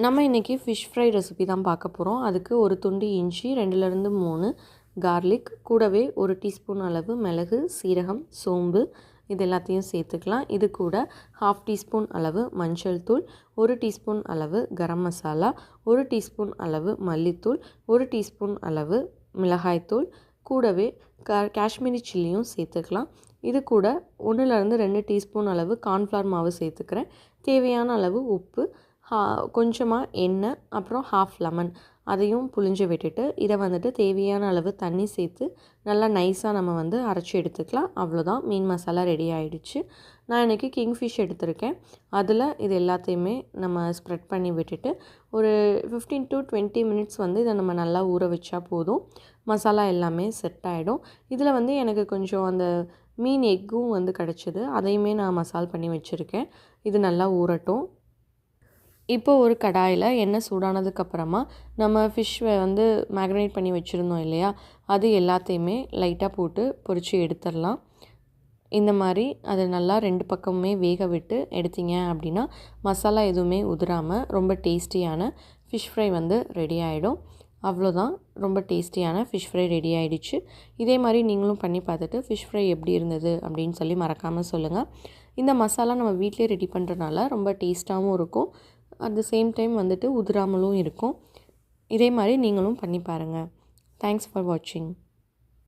நம்ம இன்றைக்கி fish fry recipe தான் பார்க்க போகிறோம் அதுக்கு ஒரு துண்டு இஞ்சி ரெண்டுலேருந்து மூணு கார்லிக் கூடவே ஒரு டீஸ்பூன் அளவு மிளகு சீரகம் சோம்பு இது எல்லாத்தையும் சேர்த்துக்கலாம். இது கூட ஹாஃப் டீஸ்பூன் அளவு மஞ்சள் தூள் ஒரு டீஸ்பூன் அளவு கரம் மசாலா ஒரு டீஸ்பூன் அளவு மல்லித்தூள் ஒரு டீஸ்பூன் அளவு மிளகாய்த்தூள் கூடவே கா காஷ்மீரி சில்லியும் சேர்த்துக்கலாம். இது கூட ஒன்றுலேருந்து ரெண்டு டீஸ்பூன் அளவு கார்ன்ஃப்ளவர் மாவு சேர்த்துக்கிறேன். தேவையான அளவு உப்பு கொஞ்சமாக எண்ணெய் அப்புறம் ஹாஃப் லெமன் அதையும் புழிஞ்சு விட்டுட்டு இதை வந்துட்டு தேவையான அளவு தண்ணி சேர்த்து நல்லா நைஸாக நம்ம வந்து அரைச்சி எடுத்துக்கலாம். அவ்வளோதான் மீன் மசாலா ரெடி ஆகிடுச்சு நான் இன்றைக்கி கிங்ஃபிஷ் எடுத்திருக்கேன். அதில் இது எல்லாத்தையுமே நம்ம ஸ்ப்ரெட் பண்ணி விட்டுட்டு ஒரு ஃபிஃப்டீன் டு டுவெண்ட்டி மினிட்ஸ் வந்து இதை நம்ம நல்லா ஊற வச்சா போதும். மசாலா எல்லாமே செட் ஆகிடும் இதில் வந்து எனக்கு கொஞ்சம் அந்த மீன் எக்கும் வந்து கிடச்சிது. அதையுமே நான் மசால் பண்ணி வச்சுருக்கேன். இது நல்லா ஊறட்டும். இப்போ ஒரு கடாயில் எண்ணெய் சூடானதுக்கப்புறமா நம்ம ஃபிஷ் வந்து மேக்னேட் பண்ணி வச்சுருந்தோம் இல்லையா? அது எல்லாத்தையுமே லைட்டாக போட்டு பொரித்து எடுத்துடலாம். இந்த மாதிரி அதை நல்லா ரெண்டு பக்கமுமே வேக விட்டு எடுத்தீங்க அப்படின்னா மசாலா எதுவுமே உதிராமல் ரொம்ப டேஸ்டியான ஃபிஷ் ஃப்ரை வந்து ரெடி ஆகிடும் அவ்வளோதான். ரொம்ப டேஸ்டியான ஃபிஷ் ஃப்ரை ரெடி ஆகிடுச்சு இதே மாதிரி நீங்களும் பண்ணி பார்த்துட்டு ஃபிஷ் ஃப்ரை எப்படி இருந்தது அப்படின்னு சொல்லி மறக்காமல் சொல்லுங்கள் இந்த மசாலா நம்ம வீட்டிலே ரெடி பண்ணுறனால ரொம்ப டேஸ்ட்டாகவும் இருக்கும். அட் த சேம் டைம் வந்துட்டு உதிராமலும் இருக்கும். இதே மாதிரி நீங்களும் பண்ணி பாருங்கள் தேங்க்ஸ் ஃபார் வாட்சிங்